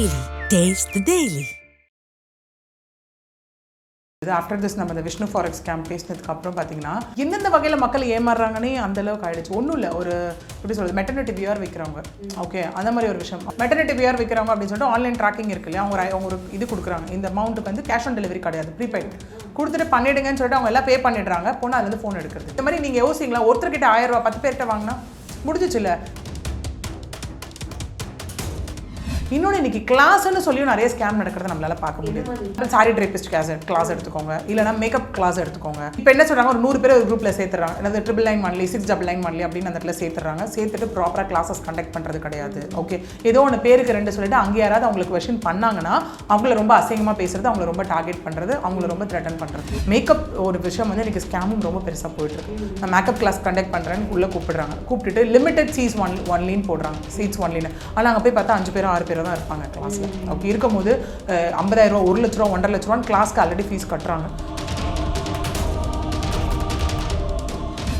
Daily taste daily இது after this நம்ம இந்த விஷ்ணு ஃபாரெக்ஸ் கேம்ப் பேசினதுக்கப்புறம் பார்த்தீங்கன்னா எந்தெந்த வகையில் மக்கள் ஏமாறுறாங்கன்னே அந்தளவுக்கு ஆயிடுச்சு. ஒன்றும் இல்லை ஒரு எப்படி சொல்கிறது மெட்டர்னிட்டி வியர் விற்கிறவங்க ஓகே அந்த மாதிரி ஒரு விஷயம். மெட்டர்னிட்டி வியர் விற்கிறவங்க அப்படின்னு சொல்லிட்டு ஆன்லைன் ட்ராக்கிங் இருக்கு இல்லையா? அவங்க அவங்க ஒரு இது கொடுக்குறாங்க. இந்த அமௌண்ட்டுக்கு வந்து கேஷ் ஆன் டெலிவரி கிடையாது ப்ரீபெய்ட் கொடுத்துட்டு பண்ணிடுங்கன்னு சொல்லிட்டு அவங்க எல்லாம் பே பண்ணிடுறாங்க. போனால் அதுலேருந்து ஃபோன் எடுக்கிறது. இந்த மாதிரி நீங்கள் யோசிங்களா ஒருத்தர்கிட்ட ஆயிரம் ரூபா பத்து பேர்கிட்ட வாங்கினா முடிஞ்சிச்சுல்ல? இன்னொன்று இன்னைக்கு கிளாஸ்னு சொல்லியும் நிறைய ஸ்கேம் நடக்கிறத நம்மளால பார்க்க முடியுது. சாரி ட்ரைபிஸ்ட் கிளாஸ் கிளாஸ் எடுத்துக்கோங்க. இல்லைனா மேக்கப் கிளாஸ் எடுத்துக்கோங்க. இப்போ என்ன சொல்றாங்க? ஒரு நூறு பேர் ஒரு குரூப்பில் சேர்த்துறாங்க. அதாவது triple line only six double line only அப்படின்னு அந்த இடத்துல சேர்த்துறாங்க. சேர்த்துட்டு ப்ராப்பராக கிளாஸஸ் கண்டக்ட் பண்ணுறது கிடையாது. ஓகே ஏதோ ஒன்று பேருக்கு ரெண்டு சொல்லிட்டு அங்கே யாராவது அவங்களுக்கு கொஷின் பண்ணாங்கன்னா அவங்கள ரொம்ப அசிங்கமாக பேசுறது அவங்கள ரொம்ப டார்கெட் பண்ணுறது அவங்கள ரொம்ப த்ரெட்டன் பண்ணுறது மேக்கப் ஒரு விஷயம் வந்து இன்னைக்கு ஸ்கேமும் ரொம்ப பெருசாக போயிட்டு இருக்கு. நான் மேக்கப் கிளாஸ் கண்டக்ட் பண்ணுறேன்னு உள்ளே கூப்பிடுறாங்க. கூப்பிட்டுட்டு லிமிடெட் சீஸ் ஒன் ஒன்லின்னு போடுறாங்க. சீட்ஸ் ஒன்லின்னு ஆனால் அங்கே போய் பார்த்தா அஞ்சு பேரும் ஆறு பேரும் தான் இருப்பாங்க கிளாஸில் அப்படி இருக்கும்போது அஹ், 50000 ரூபா ஒரு லட்ச ரூபா ஒன்றரை லட்ச ரூபான்னு கிளாஸ்க்கு ஆல்ரெடி ஃபீஸ் கட்டுறாங்க.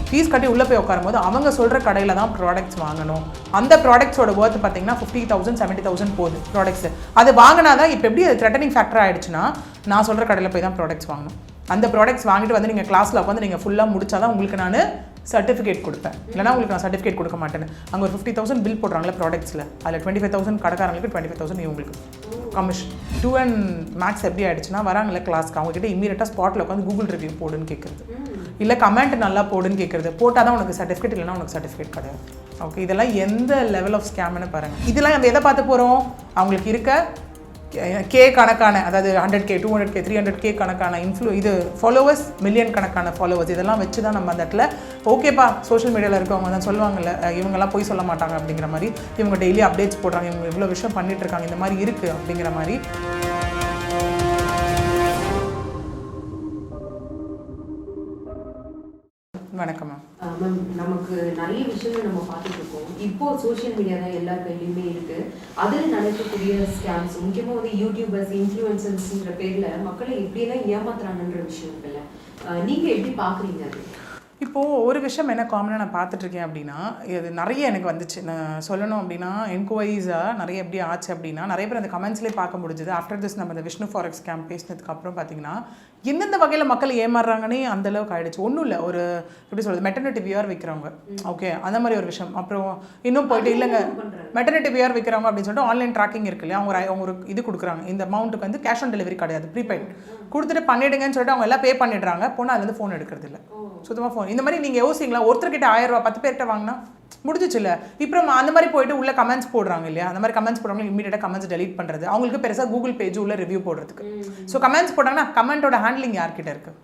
ஃபீஸ் கட்டி உள்ளே போய் உட்காரும்போது அவங்க சொல்கிற கடையில் தான் ப்ராடக்ட்ஸ் வாங்கணும். அந்த ப்ராடக்ட்ஸோட ஒர்த் பார்த்தீங்கன்னா ஃபிஃப்டி தௌசண்ட் செவன்ட்டி தௌசண்ட் போகுது ப்ராடக்ட்ஸ் அது வாங்கினா தான் இப்போ எப்படி அது த்ரெட்டனிங் ஃபேக்டர் ஆயிடுச்சுன்னா நான் சொல்கிற கடையில் போய் தான் ப்ராடக்ட்ஸ் வாங்கணும். அந்த ப்ராடக்ட்ஸ் வாங்கிட்டு வந்து நீங்கள் கிளாஸில் உட்காந்து நீங்கள் ஃபுல்லாக முடிச்சா தான் உங்களுக்கு நான் சர்டிஃபிகேட் கொடுப்பேன். இல்லைனா உங்களுக்கு நான் சர்டிஃபிகேட் கொடுக்க மாட்டேன் அங்கே ஒரு ஃபிஃப்டி தௌசண்ட் பில் போடுறாங்களே ப்ராடக்ட்ஸில் அதில் டுவெண்ட்டி ஃபைவ் தௌசண்ட் கடைக்காரங்களுக்கு டுவெண்ட்டி ஃபைவ் தௌசண்ட் இவங்களுக்கு கமிஷன் டூ அண்ட் மேக்ஸ் எப்படி ஆயிடுச்சுன்னா வராங்களே கிளாஸ்க்கு அவங்ககிட்ட இமீடியட்டாக ஸ்பாட்டில் உட்காந்து கூகுள் ரிவ்யூ போடுன்னு கேட்குறது இல்லை கமெண்ட் நல்லா போடுன்னு கேட்குறது போட்டால் தான் உனக்கு சர்டிஃபிகேட் இல்லைனா உனக்கு சர்டிஃபிகேட் கிடையாது. ஓகே இதெல்லாம் எந்த லெவல் ஆஃப் ஸ்கேம்னு பாருங்கள் இதெல்லாம் நம்ம எதை பார்த்து போகிறோம் அவங்களுக்கு இருக்க கே கணக்கான அதாவது hundred K two hundred K three hundred K கணக்கான இன்ஃப்ளூ இது ஃபாலோவர்ஸ் மில்லியன் கணக்கான ஃபாலோவர்ஸ் இதெல்லாம் வச்சு தான் நம்ம அந்த இடத்துல ஓகேப்பா சோஷியல் மீடியாவில் இருக்கவங்க தான் சொல்லுவாங்கல்ல இவங்கெல்லாம் போய் சொல்ல மாட்டாங்க அப்படிங்கிற மாதிரி இவங்க டெய்லி அப்டேட்ஸ் போடுறாங்க இவங்க இவ்வளோ விஷயம் பண்ணிட்டு இருக்காங்க இந்த மாதிரி இருக்குது அப்படிங்கிற மாதிரி. வணக்கம் மேம் நமக்கு நிறைய விஷயங்கள் நம்ம பார்த்துட்டு இருக்கோம் இப்போ சோஷியல் மீடியா தான் எல்லா கையிலுமே இருக்கு. அதில் நடக்கக்கூடிய ஸ்கேம்ஸ் முக்கியமாக வந்து யூடியூபர்ஸ் இன்ஃப்ளூயன்சர்ஸ்ன்ற பேர்ல மக்களை எப்படியெல்லாம் ஏமாத்துறாங்கன்ற விஷயங்கள்ல இருக்குல்ல நீங்க எப்படி பாக்குறீங்க அது? இப்போது ஒரு விஷயம் என்ன காமனாக நான் பார்த்துட்ருக்கேன் அப்படின்னா இது நிறைய எனக்கு வந்துச்சு. நான் சொல்லணும் அப்படின்னா என்கொயரிஸாக நிறைய எப்படி ஆச்சு அப்படின்னா நிறைய பேர் அந்த கமெண்ட்ஸ்லேயே பார்க்க முடிஞ்சுது. ஆஃப்டர் திஸ் நம்ம இந்த விஷ்ணு ஃபாரெக்ஸ் கேம்ப் பேசினதுக்கு அப்புறம் பார்த்தீங்கன்னா எந்தெந்த வகையில் மக்கள் ஏமாறுறாங்கன்னே அந்த அளவுக்கு ஆயிடுச்சு. ஒன்றும் இல்லை ஒரு எப்படி சொல்கிறது மெட்டர்னிட்டி வியர் விற்கிறவங்க ஓகே அந்த மாதிரி ஒரு விஷயம். அப்புறம் இன்னும் போயிட்டு இல்லைங்க மெட்டர்னிட்டி வியர் விற்கிறவங்க அப்படின்னு சொல்லிட்டு ஆன்லைன் ட்ராக்கிங் இருக்கு இல்லையா? அவங்க அவங்க ஒரு இது கொடுக்குறாங்க. இந்த அமௌண்ட்டுக்கு வந்து கேஷ் ஆன் டெலிவரி கிடையாது ப்ரீபெய்ட் கொடுத்துட்டு பண்ணிடுங்கன்னு சொல்லிட்டு அவங்க எல்லாம் பே பண்ணிடுறாங்க. பொண்ணு அதுலேருந்து ஃபோன் எடுக்கிறது இல்லை சுத்தமாக ஃபோன் இந்த மாதிரி நீங்கள் யோசிங்களா ஒருத்தர்கிட்ட ஆயிரம் ரூபா பத்து பேர்கிட்ட வாங்கினா முடிஞ்சிச்சுல்ல. இப்போ அந்த மாதிரி போயிட்டு உள்ள கமெண்ட்ஸ் போடுறாங்க இல்லையா? அந்த மாதிரி கமெண்ட்ஸ் போடுறவங்க இமீடியட்டாக கமெண்ட்ஸ் டெலீட் பண்ணுறது அவங்களுக்கு பெருசாக கூகுள் பேஜ் உள்ள ரிவ்யூ போடுறதுக்கு. ஸோ கமெண்ட்ஸ் போட்டாங்கன்னா கமெண்ட்டோட ஹேண்ட்லிங் யார்கிட்ட இருக்கு?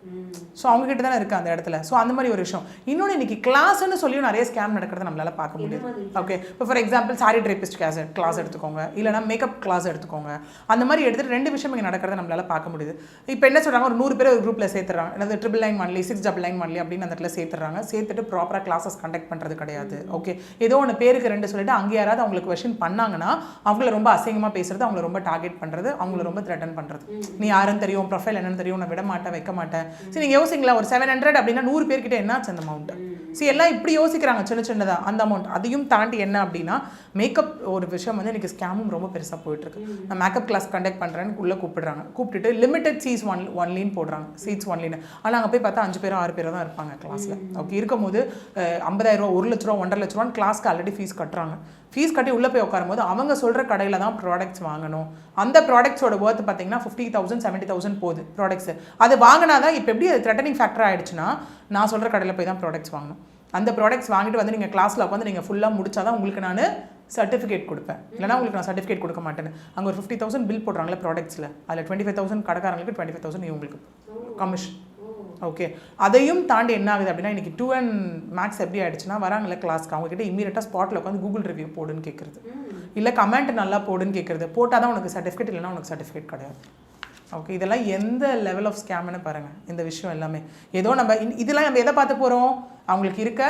ஸோ அவங்க கிட்ட தானே இருக்குது அந்த இடத்துல. ஸோ அந்த மாதிரி ஒரு விஷயம். இன்னொன்று இன்னைக்கு கிளாஸ்னு சொல்லியும் நிறைய ஸ்கேம் நடக்கிறத நம்மளால பார்க்க முடியுது. ஓகே இப்போ ஃபார் எக்ஸாம்பிள் சாரி ட்ரைபிஸ்ட் கிளாஸ் கிளாஸ் எடுத்துக்கோங்க. இல்லைனா மேக்கப் கிளாஸ் எடுத்துக்கோங்க. அந்த மாதிரி எடுத்துட்டு ரெண்டு விஷயம் இங்கே நடக்கிறத நம்மளால பார்க்க முடியுது. இப்போ என்ன சொல்றாங்க? ஒரு நூறு பேர் ஒரு குரூப்பில் சேர்த்துறாங்க. அதாவது triple line only six double line only அப்படின்னு அந்த இடத்துல சேர்த்துறாங்க. சேர்த்துட்டு ப்ராப்பராக கிளாஸஸ் கண்டக்ட் பண்ணுறது கிடையாது. ஓகே. ஏதோ ஒன்று பேருக்கு ரெண்டு சொல்லிட்டு அங்கே யாராவது அவங்களுக்கு கொஷின் பண்ணாங்கன்னா அவங்கள ரொம்ப அசிங்கமாக பேசுறது அவங்கள ரொம்ப டார்கெட் பண்ணுறது அவங்கள ரொம்ப த்ரெட்டன் பண்ணுறது நீ யாருன்னு தெரியும் ப்ரொஃபைல் என்னன்னு தெரியும் நான் விட மாட்டேன் வைக்க மாட்டேன். சரி நீங்கள் யோசிங்களா ஒரு செவன் ஹண்ட்ரட் அப்படின்னா நூறு பேர்கிட்ட என்னாச்சு அந்த அமௌண்ட் சரி எல்லாம் இப்படி யோசிக்கிறாங்க சின்ன சின்னதாக அந்த அமௌண்ட் அதையும் தாண்டி என்ன அப்படின்னா மேக்கப் ஒரு விஷயம் வந்து எனக்கு ஸ்கேமும் ரொம்ப பெருசாக போயிட்டு இருக்கு நான் மேக்கப் கிளாஸ் கண்டக்ட் பண்ணுறேன்னு உள்ளே கூப்பிடுறாங்க. கூப்பிட்டுட்டு லிமிடெட் சீஸ் ஒன் ஒன்லின்னு போடுறாங்க. சீட்ஸ் ஒன்லின்னு ஆனால் அங்கே போய் பார்த்தா அஞ்சு பேரும் ஆறு பேரும் தான் இருப்பாங்க கிளாஸில் ஓகே இருக்கும்போது 50000 ரூபா ஒரு லட்ச ரூபா ஒன்றரை லட்ச ரூபான்னு கிளாஸ்க்கு ஆல்ரெடி ஃபீஸ் கட்டுறாங்க. ஃபீஸ் கட்டி உள்ளே போய் உட்காரும்போது அவங்க சொல்கிற கடையில் தான் ப்ராடக்ட்ஸ் வாங்கணும். அந்த ப்ராடக்ட்ஸோட ஒர்த் பார்த்தீங்கன்னா ஃபிஃப்டி தௌசண்ட் செவன்ட்டி தௌசண்ட் போகுது ப்ராடக்ட்ஸ் அது வாங்கினா தான் இப்போ எப்படி அது த்ரெட்டனிங் ஃபேக்டர் ஆயிடுச்சுன்னா நான் சொல்கிற கடையில் போய் தான் ப்ராடக்ட்ஸ் வாங்கணும். அந்த ப்ராடக்ட்ஸ் வாங்கிட்டு வந்து நீங்கள் கிளாஸில் உட்காந்து நீங்கள் ஃபுல்லாக முடிச்சா தான் உங்களுக்கு நான் சர்டிஃபிகேட் கொடுப்பேன். இல்லைனா உங்களுக்கு நான் சர்டிஃபிகேட் கொடுக்க மாட்டேன் அங்கே ஒரு ஃபிஃப்டி தௌசண்ட் பில் போடுறாங்களே ப்ராடக்ட்ஸில் அதில் டுவெண்ட்டி ஃபைவ் தௌசண்ட் கடைக்காரங்களுக்கு டுவெண்ட்டி ஃபைவ் தௌசண்ட் இவங்களுக்கு கமிஷன் ஓகே அதையும் தாண்டி என்ன ஆகுது அப்படின்னா இன்னைக்கு டூ அண்ட் மேக்ஸ் எப்படி ஆயிடுச்சுன்னா வராங்களே கிளாஸ்க்கு அவங்ககிட்ட இம்மீடியட்டாக ஸ்பாட்டில் உட்காந்து கூகுள் ரிவ்யூ போடுன்னு கேட்குறது இல்லை கமெண்ட் நல்லா போடுன்னு கேட்குறது போட்டால் தான் உனக்கு சர்டிஃபிகேட் இல்லைனா உனக்கு சர்டிஃபிகேட் கிடையாது. ஓகே இதெல்லாம் எந்த லெவல் ஆஃப் ஸ்கேம்னு பாருங்கள் இந்த விஷயம் எல்லாமே. ஏதோ நம்ம இதெல்லாம் நம்ம எதை பார்த்து போகிறோம் அவங்களுக்கு இருக்க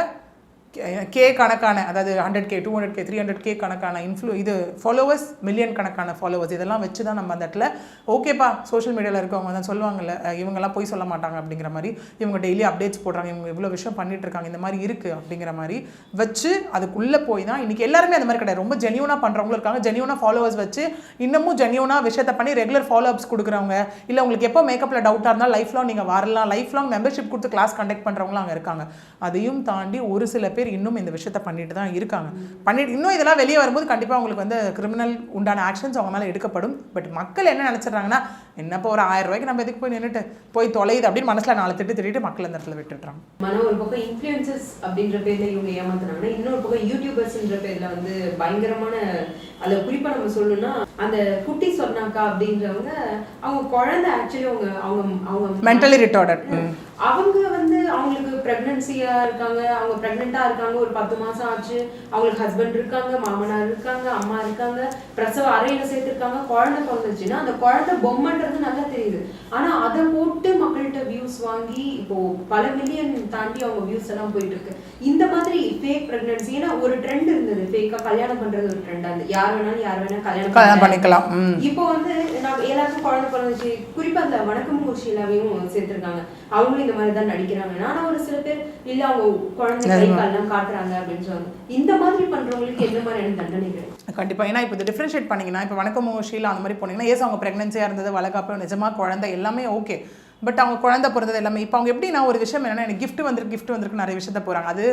கே கணக்கான அதாவது hundred K two hundred K three hundred K கணக்கான இன்ஃப்ளூ இது ஃபாலோவர்ஸ் மில்லியன் கணக்கான ஃபாலோவர்ஸ் இதெல்லாம் வச்சு தான் நம்ம அந்த இடத்துல ஓகேப்பா சோஷியல் மீடியாவில் இருக்கவங்க தான் சொல்லுவாங்கல்ல இவங்கெல்லாம் போய் சொல்ல மாட்டாங்க அப்படிங்கிற மாதிரி இவங்க டெய்லி அப்டேட்ஸ் போடுறாங்க இவங்க இவ்வளோ விஷயம் பண்ணிட்டு இருக்காங்க இந்த மாதிரி இருக்குது அப்படிங்கிற மாதிரி வச்சு அதுக்குள்ளே போய் தான் இன்றைக்கி எல்லாருமே அந்த மாதிரி கிடையாது. ரொம்ப ஜெனியூனாக பண்ணுறவங்களும் இருக்காங்க. ஜெனியூனாக ஃபாலோவர்ஸ் வச்சு இன்னமும் ஜெனியூனாக விஷயத்தை பண்ணி ரெகுலர் ஃபாலோஅப்ஸ் கொடுக்குறவங்க இல்லை உங்களுக்கு எப்போ மேக்கப்பில் டவுட்டாக இருந்தால் லைஃப் லாங் நீங்கள் வரலாம். லைஃப் லாங் மெம்பர்ஷிப் கொடுத்து கிளாஸ் கண்டக்ட் பண்ணுறவங்களும் அங்கே இருக்காங்க. அதையும் தாண்டி ஒரு சில பேர் இன்னும் இந்த விஷயத்தை பண்ணிட்டு தான் இருக்காங்க. பண்ணிட்டு இன்னும் இதெல்லாம் வெளியே வரும்போது கண்டிப்பாக உங்களுக்கு வந்து கிரிமினல் உண்டான ஆக்ஷன்ஸ் அவங்க மேலே எடுக்கப்படும். பட் மக்கள் என்ன நினச்சிடுறாங்கன்னா என்னப்போ ஒரு ஆயிரம் ரூபாய்க்கு நம்ம எதுக்கு போய் நின்றுட்டு போய் தொலையுது அப்படின்னு மனசில் நாலு திட்டு திட்டிட்டு மக்கள் அந்த இடத்துல விட்டுடுறாங்க. மன ஒரு பக்கம் இன்ஃப்ளூயன்சஸ் அப்படின்ற பேர்ல இவங்க ஏமாத்துனாங்கன்னா இன்னொரு பக்கம் யூடியூபர்ஸ்ன்ற பேர்ல வந்து பயங்கரமான அதுல குறிப்பா நம்ம சொல்லணும்னா அந்த குட்டி சொன்னாக்கா அப்படின்றவங்க அவங்க குழந்தை ஆக்சுவலி அவங்க அவங்க அவங்க மென்டலி ரிட்டார்டட் அவங்க வந்து அவங்களுக்கு பிரெக்னன்சியா இருக்காங்க அவங்க பிரெக்னெண்டா இருக்காங்க ஒரு பத்து மாசம் ஆச்சு. அவங்களுக்கு ஹஸ்பண்ட் இருக்காங்க மாமனார் இருக்காங்க அம்மா இருக்காங்க பிரசவ அறையில சேர்த்திருக்காங்க குழந்தை பிறந்துச்சுன்னா அந்த குழந்தை பொம்மைன்றது நல்லா தெரியுது. ஆனா அதை போட்டு மக்கள்கிட்ட வியூஸ் வாங்கி இப்போ பல மில்லியன் தாண்டி அவங்க வியூஸ் எல்லாம் போயிட்டு இருக்கு இந்த மாதிரி ஃபேக் பிரெக்னன்சி ஏன்னா ஒரு ட்ரெண்ட் இருந்தது. ஃபேக்கா கல்யாணம் பண்றது ஒரு ட்ரெண்ட் அந்த யார் வேணாலும் யார் வேணா கல்யாணம். பண்ணிக்கலாம். இப்போ வந்து நான் எல்லாருக்கும் குழந்தை பிறந்துச்சு. குறிப்பா அந்த வணக்கம் ஷீலாவையும் சேர்த்திருக்காங்க. அவங்களும் இந்த மாதிரி தான் நடிக்கிறாங்க. ஆனா ஒரு சில பேர் இல்ல அவங்க குழந்தை கை. கால்லாம் காட்டுறாங்க அப்படின்னு சொல்லுவாங்க இந்த மாதிரி பண்றவங்களுக்கு என்ன மாதிரியான தண்டனை கிடைக்கும் கண்டிப்பாக ஏன்னா இப்போ டிஃப்ரென்ஷியேட் பண்ணிங்கன்னா இப்போ வணக்கம் ஷீலா அந்த மாதிரி போனீங்கன்னா ஏஸ் அவங்க ப்ரெக்னன்சியாக இருந்தது வளகாப்பு நிஜமாக குழந்தை எல்லாமே ஓகே பட் அவங்க குழந்தை பிறந்தது எல்லாமே இப்போ அவங்க எப்படின்னா ஒரு விஷயம் என்னன்னா எனக்கு gift வந்திருக்கு gift வந்திருக்கு நிறைய விஷயத்த போகிறாங்க அது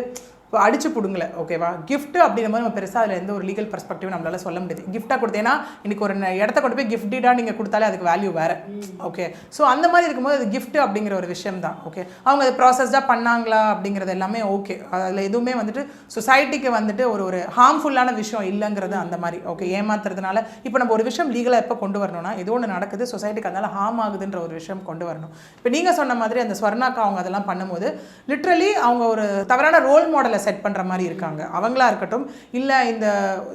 அடிச்சு பிடுங்கல ஓகேவா கிஃப்ட் அப்படிங்கிற மாதிரி நம்ம பெருசாக அதில் எந்த ஒரு லீகல் பர்ஸ்பெக்டிவ் நம்மளால சொல்ல முடியாது. கிஃப்டாக கொடுத்தேன்னா இன்னைக்கு ஒரு இடத்த கொண்டு போய் கிஃப்டீடாக நீங்கள் கொடுத்தாலே அதுக்கு வேல்யூ வேறு. ஓகே ஸோ அந்த மாதிரி இருக்கும்போது அது கிஃப்ட் அப்படிங்கிற ஒரு விஷயம் தான் ஓகே அவங்க அது ப்ராசஸ்டாக பண்ணாங்களா அப்படிங்கிறது எல்லாமே ஓகே அதில் எதுவுமே வந்துட்டு சொசைட்டிக்கு வந்துட்டு ஒரு ஒரு ஹார்ம்ஃபுல்லான விஷயம் இல்லைங்கிறது அந்த மாதிரி ஓகே ஏமாத்துறதுனால இப்போ நம்ம ஒரு விஷயம் லீகலாக எப்போ கொண்டு வரணும்னா ஏதோ ஒன்று நடக்குது சொசைட்டிக்கு அதனால ஹார்ம் ஆகுதுன்ற ஒரு விஷயம் கொண்டு வரணும். இப்போ நீங்கள் சொன்ன மாதிரி அந்த ஸ்வர்ணாக்கா அவங்க அதெல்லாம் பண்ணும்போது லிட்ரலி அவங்க ஒரு தவறான ரோல் மாடலை செட் பண்ணுற மாதிரி இருக்காங்க. அவங்களா இருக்கட்டும் இல்லை இந்த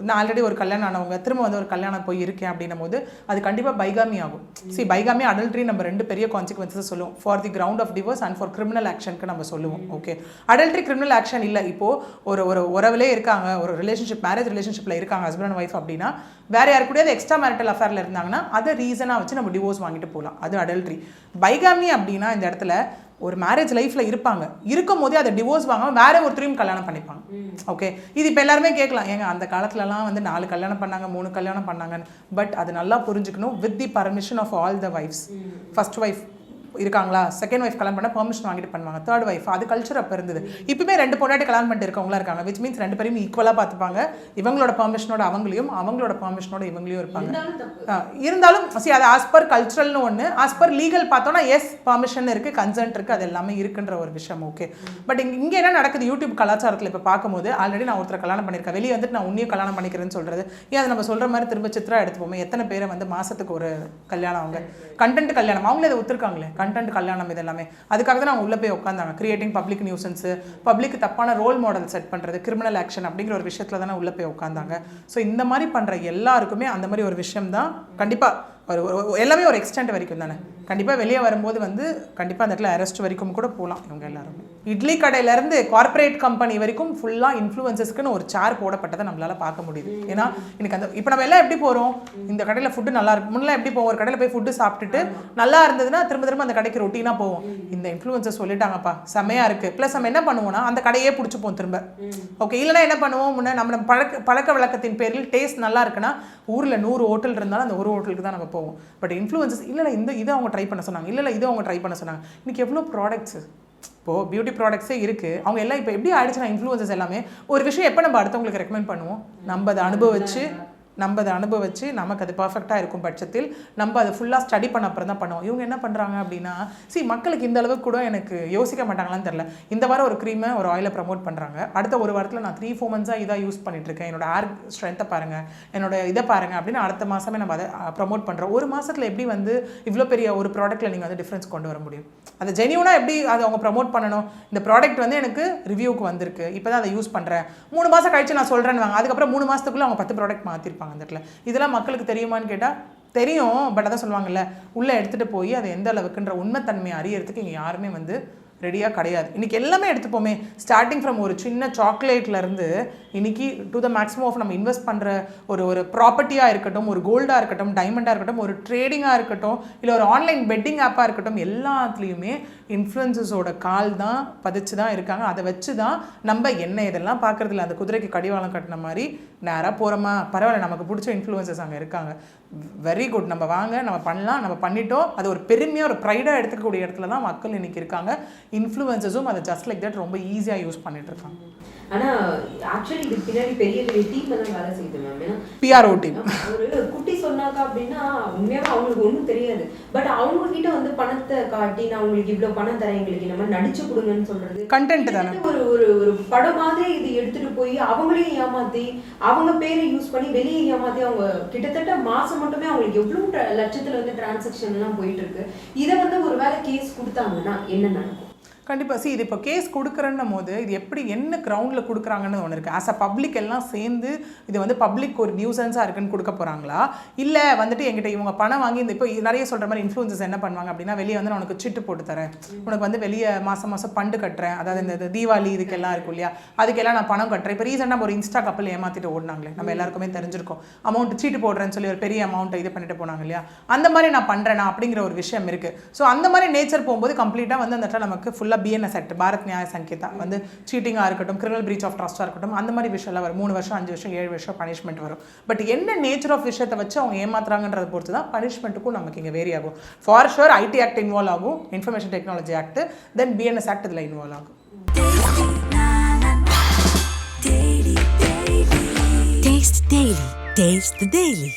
நான் ஆல்ரெடி ஒரு கல்யாணம் ஆனவங்க திரும்ப வந்து ஒரு கல்யாணம் போய் இருக்கேன் அப்படின்னும் போது அது கண்டிப்பாக பைகாமி ஆகும். சி பைகாமி அடல்ட்ரி நம்ம ரெண்டு பெரிய கான்சிக்வன்சஸ் சொல்லுவோம். For the ground of divorce and for criminal ஆக்ஷனுக்கு நம்ம சொல்லுவோம். ஓகே அடல்ட்ரி கிரிமினல் ஆக்ஷன் இல்லை. இப்போது ஒரு ஒரு உறவுலே இருக்காங்க ஒரு ரிலேஷன்ஷிப் மேரேஜ் ரிலேஷன்ஷிப்பில் இருக்காங்க ஹஸ்பண்ட் அண்ட் ஒய்ஃப் அப்படின்னா வேற யார் கூடயாவது எக்ஸ்ட்ரா மேரிட்டல் அஃபேரில் இருந்தாங்கன்னா அதை ரீசனாக வச்சு நம்ம டிவோர்ஸ் வாங்கிட்டு போகலாம் அது அடல்ட்ரி பைகாமி அப்படின்னா இந்த இடத்துல ஒரு மேரேஜ் லைஃப்பில் இருப்பாங்க. இருக்கும் போதே அதை டிவோர்ஸ் வாங்காம வேற ஒருத்தரையும் கல்யாணம் பண்ணிப்பாங்க. ஓகே இது இப்போ எல்லாருமே கேட்கலாம். ஏங்க அந்த காலத்துலலாம் வந்து நாலு கல்யாணம் பண்ணாங்க மூணு கல்யாணம் பண்ணாங்கன்னு. பட் அது நல்லா புரிஞ்சுக்கணும் with the permission of all the wives first wife இருக்காங்களா? செகண்ட் ஒய்ஃப் கல்யாணம் பண்ண பெர்மிஷன் வாங்கிட்டு பண்ணுவாங்க. தேர்ட் ஒய்ஃப் அது கல்ச்சர் அப்போ இருந்தது. இப்பவுமே ரெண்டு பொண்டாட்டி கல்யாணம் பண்ணிட்டு இருக்கவங்களா இருக்காங்க. விச் மீன்ஸ் ரெண்டு பேரும் ஈக்குவலாக பார்த்துப்பாங்க. இவங்களோட பெர்மிஷனோட அவங்களையும் அவங்களோட பெர்மிஷனோட இவங்களையும் இருப்பாங்க. இருந்தாலும் see அது ஆஸ் பர் கல்ச்சுரல்னு ஒன்று ஆஸ் பர் லீகல் பார்த்தோன்னா எஸ் பர்மிஷன் இருக்குது கன்சென்ட் இருக்குது அது எல்லாமே இருக்குன்ற ஒரு விஷயம் ஓகே பட் இங்கே இங்கே என்ன நடக்குது? யூடியூப் கலாச்சாரத்தில் இப்போ பார்க்கும்போது ஆல்ரெடி நான் ஒருத்தர் கல்யாணம் பண்ணியிருக்கேன். வெளியே வந்துட்டு நான் உன்னையும் கல்யாணம் பண்ணிக்கிறேன்னு சொல்கிறது ஏன் அது நம்ம சொல்கிற மாதிரி திரும்ப சித்ரா எடுத்துப்போமே? எத்தனை பேரை வந்து மாதத்துக்கு ஒரு கல்யாணம் அவங்க? கண்டென்ட் கல்யாணம். அவங்களே அதை ஒத்துருக்காங்களே? கண்டென்ட் கல்யாணம் இது எல்லாமே அதுக்காக தான் அவங்க உள்ளே போய் உட்காந்தாங்க. கிரியேட்டிங் பப்ளிக் நியூசன்ஸு பப்ளிக் தப்பான ரோல் மாடல் செட் பண்ணுறது கிரிமினல் ஆக்ஷன் அப்படிங்கிற ஒரு விஷயத்தில் தானே உள்ளே போய் உட்காந்தாங்க. ஸோ இந்த மாதிரி பண்ணுற எல்லாருக்குமே அந்த மாதிரி ஒரு விஷயம் தான் கண்டிப்பாக ஒரு எல்லாமே ஒரு எக்ஸ்டென்ட் வரைக்கும் தானே. கண்டிப்பாக வெளியே வரும்போது வந்து கண்டிப்பாக அந்த இடத்துல அரெஸ்ட் வரைக்கும் கூட போகலாம் இவங்க எல்லாருமே. இட்லி கடையிலேருந்து கார்ப்பரேட் கம்பெனி வரைக்கும் ஃபுல்லாக இன்ஃப்ளூயன்சஸ்க்குன்னு ஒரு சேர் போடப்பட்டதை நம்மளால் பார்க்க முடியுது. ஏன்னா எனக்கு அந்த இப்போ நம்ம எல்லாம் எப்படி போகிறோம் இந்த கடையில் ஃபுட்டு நல்லா இருக்கும் முன்னெல்லாம் எப்படி போவோம்? ஒரு கடையில் போய் ஃபுட்டு சாப்பிட்டுட்டு நல்லா இருந்ததுன்னா திரும்ப திரும்ப அந்த கடைக்கு ரொட்டீனாக போவோம். இந்த இன்ஃப்ளூயன்சஸ் சொல்லிட்டாங்கப்பா செமையாக இருக்குது ப்ளஸ் நம்ம என்ன பண்ணுவோம்னா அந்த கடையே பிடிச்சிப்போம் திரும்ப. ஓகே இல்லைன்னா என்ன பண்ணுவோம்? முன்னே நம்ம பழக்க பழக்க வழக்கத்தின் பேரில் டேஸ்ட் நல்லா இருக்குன்னா ஊரில் நூறு ஹோட்டல் இருந்தாலும் அந்த ஒரு ஹோட்டலுக்கு தான் நம்ம போவோம். பட் இன்ஃப்ளூயன்சஸ் இல்லை இல்லை இந்த இது அவங்க ட்ரை பண்ண சொன்னாங்க. இல்லை இல்லை இதை அவங்க ட்ரை பண்ண சொன்னாங்க. இன்றைக்கி எவ்வளோ ப்ராடக்ட்ஸ் இப்போது பியூட்டி ப்ராடக்ட்ஸே இருக்குது அவங்க எல்லாம் இப்போ எப்படி ஆயிடுச்சுன்னா இன்ஃப்ளூயன்சஸ் எல்லாமே ஒரு விஷயம் எப்போ நம்ம அடுத்தவங்களுக்கு ரெக்கமெண்ட் பண்ணுவோம்? நம்ம அதை அனுபவிச்சு நம்ம அதை அனுபவித்து நமக்கு அது பர்ஃபெக்டாக இருக்கும் பட்சத்தில் நம்ம அதை ஃபுல்லாக ஸ்டடி பண்ண அப்புறம் தான் பண்ணுவோம். இவங்க என்ன பண்ணுறாங்க அப்படின்னா சி மக்களுக்கு இந்த அளவுக்கு கூட எனக்கு யோசிக்க மாட்டாங்களான்னு தெரில இந்த வாரம் ஒரு க்ரீமை ஒரு ஆயிலை ப்ரமோட் பண்ணுறாங்க அடுத்த ஒரு வாரத்தில் நான் த்ரீ ஃபோர் மந்த்ஸாக இதாக யூஸ் பண்ணிட்டு இருக்கேன். என்னோட ஏர் ஸ்ட்ரென்த்தை பாருங்கள் என்னோட இதை பாருங்கள் அப்படின்னு அடுத்த மாதமே நம்ம அதை ப்ரமோட் பண்ணுறோம் ஒரு மாதத்தில் எப்படி வந்து இவ்வளோ பெரிய ஒரு ப்ராடக்ட்டில் நீங்கள் வந்து டிஃப்ரென்ஸ் கொண்டு வர முடியும்? அதை ஜெனியூனாக எப்படி அதை அவங்க ப்ரமோட் பண்ணணும்? இந்த ப்ராடக்ட் வந்து எனக்கு ரிவ்யூக்கு வந்திருக்கு. இப்போ தான் அதை யூஸ் பண்ணுறேன் மூணு மாதம் கழிச்சு நான் சொல்கிறேன்னு வாங்க அதுக்கப்புறம் மூணு மாதத்துக்குள்ளே அவங்க பத்து ப்ராடக்ட் மாற்றிருப்பாங்க அந்த இடத்துல இதெல்லாம் மக்களுக்கு தெரியுமான்னு கேட்டால் தெரியும் பட் அதான் சொல்லுவாங்கல்ல உள்ளே எடுத்துகிட்டு போய் அதை எந்த அளவுக்குன்ற உண்மைத்தன்மையை அறியறதுக்கு இங்கே யாருமே வந்து ரெடியாக கிடையாது. இன்றைக்கி எல்லாமே எடுத்துப்போமே. ஸ்டார்டிங் ஃப்ரம் ஒரு சின்ன சாக்லேட்லேருந்து இன்னைக்கு டு த மேக்ஸிமம் ஆஃப் நம்ம இன்வெஸ்ட் பண்ணுற ஒரு ஒரு ப்ராப்பர்ட்டியாக இருக்கட்டும் ஒரு கோல்டாக இருக்கட்டும் டைமண்டாக இருக்கட்டும் ஒரு ட்ரேடிங்காக இருக்கட்டும் இல்லை ஒரு ஆன்லைன் பெட்டிங் ஆப்பாக இருக்கட்டும் எல்லாத்துலேயுமே இன்ஃப்ளூயன்சஸோட கால் தான் பதிச்சு தான் இருக்காங்க. அதை வச்சு தான் நம்ம என்ன இதெல்லாம் பார்க்குறதில்ல. அந்த குதிரைக்கு கடிவாளம் கட்டின மாதிரி நேராக போகிறோமா பரவாயில்ல நமக்கு பிடிச்ச இன்ஃப்ளூயன்சஸ் அங்கே இருக்காங்க. வெரி குட் நம்ம வாங்க நம்ம பண்ணலாம் நம்ம பண்ணிட்டோம். அது ஒரு பெருமையாக ஒரு ப்ரைடாக எடுத்துக்கக்கூடிய இடத்துல தான் மக்கள் இன்னைக்கு இருக்காங்க. இன்ஃப்ளூயன்சஸும் அதை ஜஸ்ட் லைக் தட் ரொம்ப ஈஸியாக யூஸ் பண்ணிட்டு இருக்காங்க. ஆனா ஆக்சுவலி பின்னாடி பெரிய பெரிய டீம் எல்லாம் வேலை செய்யுது மேம் ஏன்னா பிஆர்ஓ டீம் ஒரு குட்டி சொன்னாக்கா அப்படின்னா உண்மையாவே அவங்களுக்கு ஒண்ணும் தெரியாது. பட் அவங்க கிட்ட வந்து பணத்தை காட்டி நான் உங்களுக்கு இவ்வளவு பணம் தரேன் எங்களுக்கு இந்த மாதிரி நடிச்சு கொடுங்கன்னு சொல்றது. கண்டென்ட் தானே? ஒரு ஒரு ஒரு படம் மாதிரி இது எடுத்துட்டு போய் அவங்களையும் ஏமாத்தி அவங்க பேரை யூஸ் பண்ணி வெளியே ஏமாத்தி அவங்க கிட்டத்தட்ட மாசம் மட்டுமே அவங்களுக்கு எவ்வளவு லட்சத்துல வந்து டிரான்சாக்ஷன் எல்லாம் போயிட்டு இருக்கு. இதை வந்து ஒரு வேளை கேஸ் கொடுத்தாங்கன்னா என்ன நடக்கும்? கண்டிப்பாக சி இது இப்போ கேஸ் கொடுக்குறன்னும் போது இது எப்படி என்ன கிரவுண்டில் கொடுக்குறாங்கன்னு ஒன்று இருக்குது ஆஸ் அ பப்ளிக் எல்லாம் சேர்ந்து இது வந்து பப்ளிக் ஒரு நியூசன்ஸாக இருக்குன்னு கொடுக்க போகிறாங்களா இல்லை வந்துட்டு எங்கிட்ட இவங்க பணம் வாங்கி இந்த இப்போ நிறைய சொல்கிற மாதிரி இன்ஃப்ளூன்சஸ் என்ன பண்ணுவாங்க அப்படின்னா வெளியே வந்து நான் உனக்கு சிட்டு போட்டு தரேன். உனக்கு வந்து வெளியே மாதம் மாதம் பண்டு கட்டுறேன். அதாவது இந்த தீபாவளி இதுக்கெல்லாம் இருக்கும் இல்லையா? அதுக்கெல்லாம் நான் பணம் கட்டுறேன். இப்போ ரீசெண்டாக ஒரு இன்ஸ்டா கப்பல் ஏமாற்றிட்டு ஓடினாங்களே நம்ம எல்லாருக்குமே தெரிஞ்சிருக்கோம். அமௌண்ட் சீட்டு போடுறேன்னு சொல்லி ஒரு பெரிய அமௌண்ட்டை இது பண்ணிட்டு போனாங்க இல்லையா? அந்த மாதிரி நான் பண்ணுறேன்னா அப்படிங்கிற ஒரு விஷயம் இருக்குது ஸோ அந்த மாதிரி நேச்சர் போகும்போது கம்ப்ளீட்டாக வந்து அந்த இடத்துல நமக்கு ஃபுல்லாக பிஎன்எஸ் ஆக்ட் பாரத் நியாய சங்கீதா வந்து சீட்டிங்காக இருக்கட்டும் கிரிமினல் பிரீச் ஆஃப் ட்ரஸ்ட்டாக இருக்கட்டும் அந்த மாதிரி விஷயம்லாம் வரும் மூணு வருஷம் அஞ்சு வருஷம் ஏழு வருஷம் பனிஷ்மெண்ட் வரும் பட் என்ன நேச்சர் ஆஃப் விஷயத்தை வச்சு அவங்க ஏமாத்துறாங்கன்றதை பொறுத்து தான் பனிஷ்மெண்ட்டுக்கும் நமக்கு இங்கே வேரி ஆகும் for sure IT act involve ஆகும் information technology act then BNS act இதில் இன்வால்வ் ஆகும் Taste the Daily. Taste the Daily.